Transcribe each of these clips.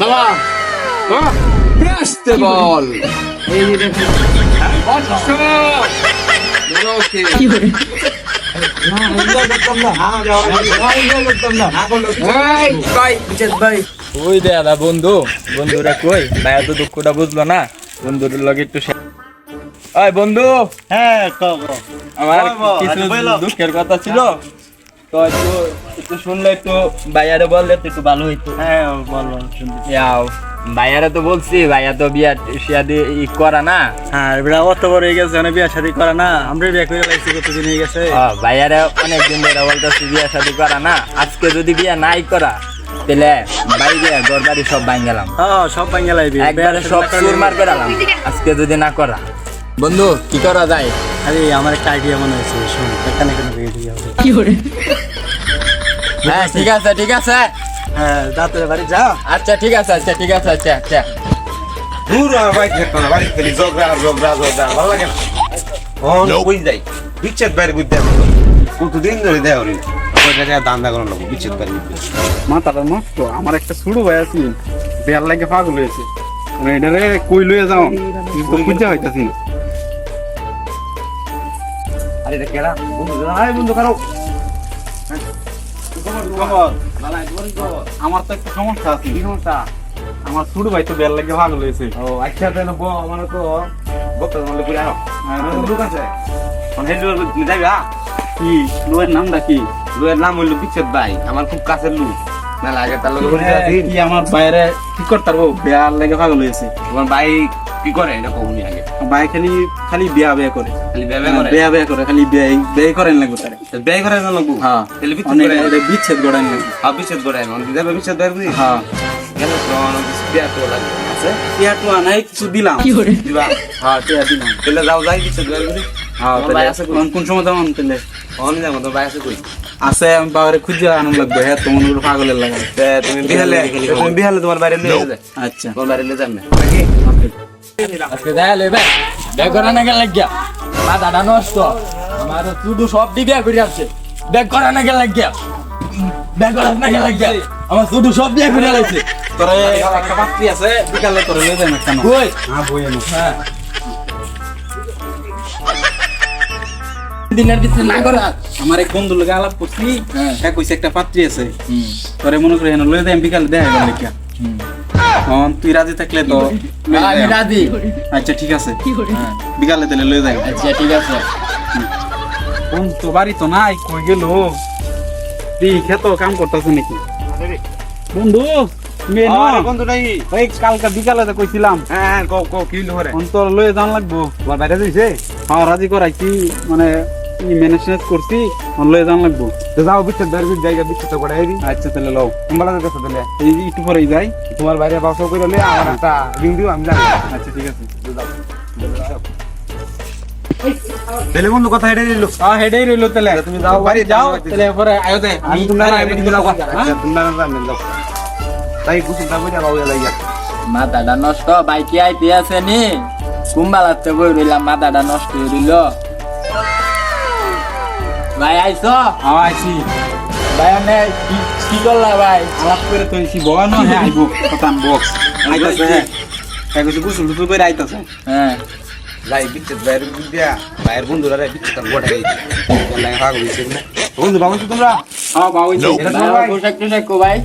বাবা হ্যাঁ আসতে বল? এই যে দেখুন পাঁচশো বলো ওকে এই, ভাই বিচেত ভাই। ওই দে দাদা বন্ধু। বন্ধুরা কই? ভাইয়া তো দুঃখটা বুঝলো না। বন্ধুর লগে একটু ওই বন্ধু। হ্যাঁ আমার কিছু দুঃখের কথা ছিল। তো একটু একটু শুনলে একটু ভাইয়ারে বললে তো একটু ভালো হইতো। হ্যাঁ বলো ইয়াও ভাইয়ারে তো বলছি ভাইয়া তো বিয়া ই করা না। হ্যাঁ বিড়া অত বড় হয়ে গেছে অনেক বিয়া শাদি করা না। আমরা বিয়া করে কতদিন হয়ে গেছে? ভাইয়ারে অনেক দিন ধরে বলতেছি বিয়া শাদি করা না। আজকে যদি বিয়া নাই করা তাহলে বাইরে ঘর বাড়ি সব ভাঙ গেলাম। হ্যাঁ সব ভাঙ্গে লাইবি একবারে সব আজকে যদি না করা বন্ধু কি করা যায়? আরে আমার একটা আইডিয়া মনে হয়েছে শুন এখানে কেন বিয়ে দিয়ে হবে হ্যাঁ ঠিক আছে ঠিক আছে। হ্যাঁ দাঁতের বাড়ি যা আচ্ছা ঠিক আছে আচ্ছা ঠিক আছে আচ্ছা আচ্ছা। দূর আমার বাড়ি থাকতো না বাড়ি খালি আর ঝগড়া ঝগড়া ভালো লাগে না। কখন কই যাই বিচ্ছেদ বাড়ি বুঝতে কতদিন ধরে দেয় ওরি দান্দা করানো লোক বিচ্ছেদ বাড়ি বুঝতে মাথাটা নষ্ট আমার একটা ছোট ভাই আছে বেয়ার লাগে পাগল হয়েছে। মানে এটারে কই লইয়া যাও? কিন্তু খুঁজা হইতাছি না। আরে এটা কেডা? বন্ধু আরে বন্ধু কারও। আমার তো একটা সমস্যা আছে। কি সমস্যা? আমার ছোট ভাই তো বেয়ার লাগে পাগল হয়েছে। ও আচ্ছা তাহলে বো আমার তো বক্তা মলে করে আনো লোক আছে। হেড যাবি হ্যাঁ কি? লোয়ের নামটা কি? লোয়ের নাম হইল বিচ্ছেদ ভাই আমার খুব কাছের লোক। না লাগে তার লোক করে কি আমার বাইরে কি করতে পারব? বেয়ার লাগে পাগল হয়েছে। তোমার ভাই কি করে? এটা কমনি আগে। ভাই খালি খালি বিয়া বিয়া করে। খালি ব্যবহার করে? বিয়া বিয়া করে খালি বিয়া বিয়ে করেন লাগবে তারে। তো ব্যয় করে না লোক হ্যাঁ। তাহলে বিচ্ছেদ করে এটা বিচ্ছেদ গড়ান লাগবে। হ্যাঁ বিচ্ছেদ করে দিদা বিচ্ছেদ বুঝি হ্যাঁ। বিয়া তো লাগবে? আছে? টিয়া টুয়া নাই কিছু দিলাম। দিবা? হ্যাঁ টিয়া দিলাম। তাহলে যাও যাই বিচ্ছেদ বুঝি হ্যাঁ আছে কোন সময় যাব তাহলে। অন যাব তো ভাই আছে কই? আছে আমি বাবারে খুঁজে আনন্দ লাগবে। হ্যাঁ তোমার উপর পাগলের লাগে। তে তুমি বিহালে তুমি বিহালে তোমার বাইরে নিয়ে আচ্ছা। তোমার বাইরে নিয়ে যাবে নাকি? আজকে ব্যাগ গেল লাগিয়া। নষ্ট। আমার সব দি বিয়া করে আসছে ব্যাগ করা না গেল লাগিয়া। ব্যাগ করা গেল লাগিয়া। আমার শুধু সব বিয়া করে লাগছে তোরে একটা পাত্রী আছে বিকালে তোরে লয়ে যাই না কেন কই? হ্যাঁ বই এনো। হ্যাঁ। দিনের ভিতরে না করা। আমার এক বন্ধু লোকে আলাপ করছি হ্যাঁ। কইছে একটা পাত্রী আছে। তোরে মনে করে এনো লয়ে যাই বিকালে দেখা গেল হ্যাঁ তুই রাজি থাকলে তো আমি রাজি। আচ্ছা ঠিক আছে। হ্যাঁ, বিকালে তাহলে লয়ে যাই। আচ্ছা ঠিক আছে। কোন তো বাড়ি তো নাই কই গেল? কাম করতেছে নাকি? বন্ধু তুমি বন্ধু নাই। ওই কালকে বিকালে তো কইছিলাম। হ্যাঁ হ্যাঁ কও কও কি হলো রে অন্তর লয়ে যান লাগবো। বাইরে দিছে হ্যাঁ রাজি করাইছি মানে ম্যানেজ করছি অন লয়ে যান লাগবো। তো যাও বিচ্ছেদ বাইরে বুঝ জায়গা বিচ্ছেদ তো করে আইবি। আচ্ছা তাহলে লও। তোমরা যেতে তাহলে। এই একটু পরেই যাই। তোমার বাইরে বাসও করে লে আমার একটা রিং দিও আমি যাব আচ্ছা ঠিক আছে। তাহলে বন্ধু কথা হেঁটে দিল হ্যাঁ হেডেই রইল তাহলে। তুমি যাও বাড়ি যাও তাহলে পরে আয়ো দে আমি তোমরা কথা আচ্ছা তোমরা জানেন যাও তাই গুছুন তা বুঝা বাবু লাইয়া। মাথাটা নষ্ট বাইকে আইতে আছে নি। কুম্বালাতে বই রইলাম মাথাটা নষ্ট হয়ে রইল। ভাই আইস হ্যাঁ আইছি। ভাই আমি কি কি করলা ভাই? আলাপ করে তো এসি বগানো হ্যাঁ আইবো কথা বক্স আইতাছে হ্যাঁ হ্যাঁ কিছু গুসল টুসল করে আইতাছে। হ্যাঁ যাই বিচ্ছেদ বাইরে বুঝ দিয়া বাইরের বন্ধুরা রে বিচ্ছেদ গোটাই লাগে ভাগ হইছে বন্ধু বাবু তোমরা? হ্যাঁ বাবু এটা ভাই, সবাই পোশাক টোশাক কো ভাই।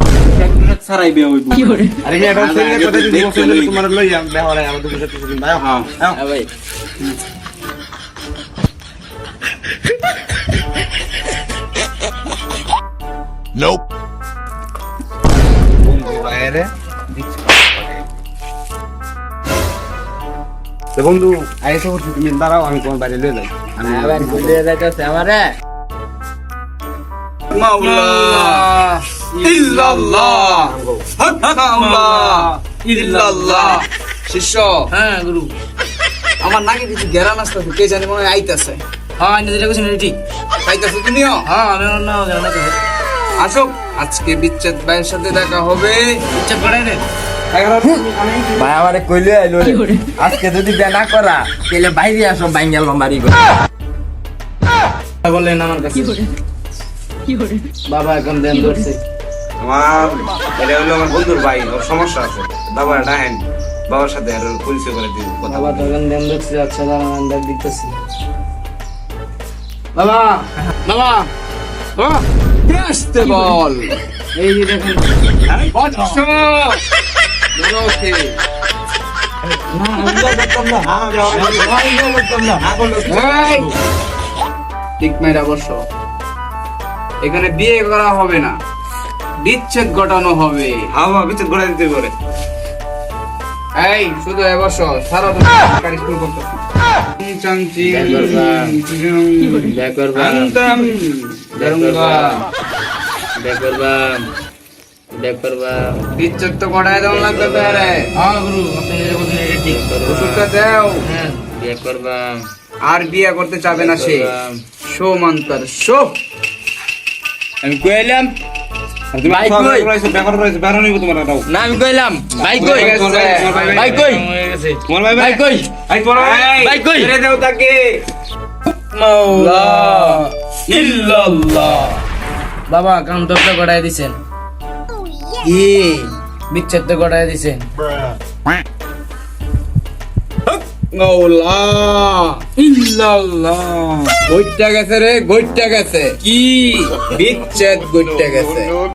সারাই বে হইবো। আরে এটা সেই কথা যদি বসে তোমার লইয়া বেহরে আমাদের বুঝতে দিন ভাই হ্যাঁ। হ্যাঁ ভাই। বন্ধু বাইরে তো বন্ধু আইসো তুমি দাঁড়াও আমি তোমার বাইরে লয়ে যাই। আমি আবার ভুলে যাইতেছে আমারে। মাওলা ইল্লাল্লাহ। মাওলা ইল্লাল্লাহ। শিষ্য। হ্যাঁ গুরু। আমার নাকি কিছু গেরান আসতেছে কে জানি মনে হয় আইতাছে। হ্যাঁ আমি যেটা কইছি ঠিক। আইতাছে তুমিও? হ্যাঁ আমি নাম গেরান আসো আজকে বিচ্ছেদ ভাইয়ের সাথে দেখা হবে। বিচ্ছেদ ভাই আমারে কইলে আইলো আজকে যদি বিয়া না করা তাহলে বাইরে আসো বাইঙ্গাল মারি করে। বললেন আমার কাছে। বাবা এখন দেন ধরছে। আমার এটা হলো আমার বন্ধুর ভাই ওর সমস্যা আছে। বাবা ডাহেন বাবার সাথে আর পরিচয় করে দিব কথা বাবা তখন ধ্যান ধরছি আচ্ছা দাঁড়ান আমি দেখ দিতেছি। বাবা বাবা। ও আসতে বল এই যে দেখেন। বলো। ওকে এই, ঠিক মেয়েরা এখানে বিয়ে করা হবে না। বিচ্ছেদ ঘটানো হবে। হাওয়া বিচ্ছেদ ঘটা দিতে করে এই শুধু এ বসো সারা দিন কারি শুরু করতেছি চাং চিং আন্তম। দরঙ্গা বিচ্ছেদ তো লাগবে তো হ্যাঁ গুরু আপনি ঠিক ওষুধটা দাও। আর বিয়ে করতে চাবে না সে। Show মান্তার show. আমি কইলাম ভাই কই? ব্যাপার রয়েছে বেরো নিব তোমার দাও। না আমি কইলাম ভাই কই? ভাই কই? তোমার ভাই ভাই কই? ভাই তোমার ভাই। কই? ছেড়ে দাও তাকে। বাবা কাম তো গড়াই দিছেন কি বিচ্ছেদ তো গড়াই দিছেন। মৌলা। ইল্লাল্লাহ। গইটা গেছে রে গইটা গেছে। কি? বিচ্ছেদ গইটা গেছে।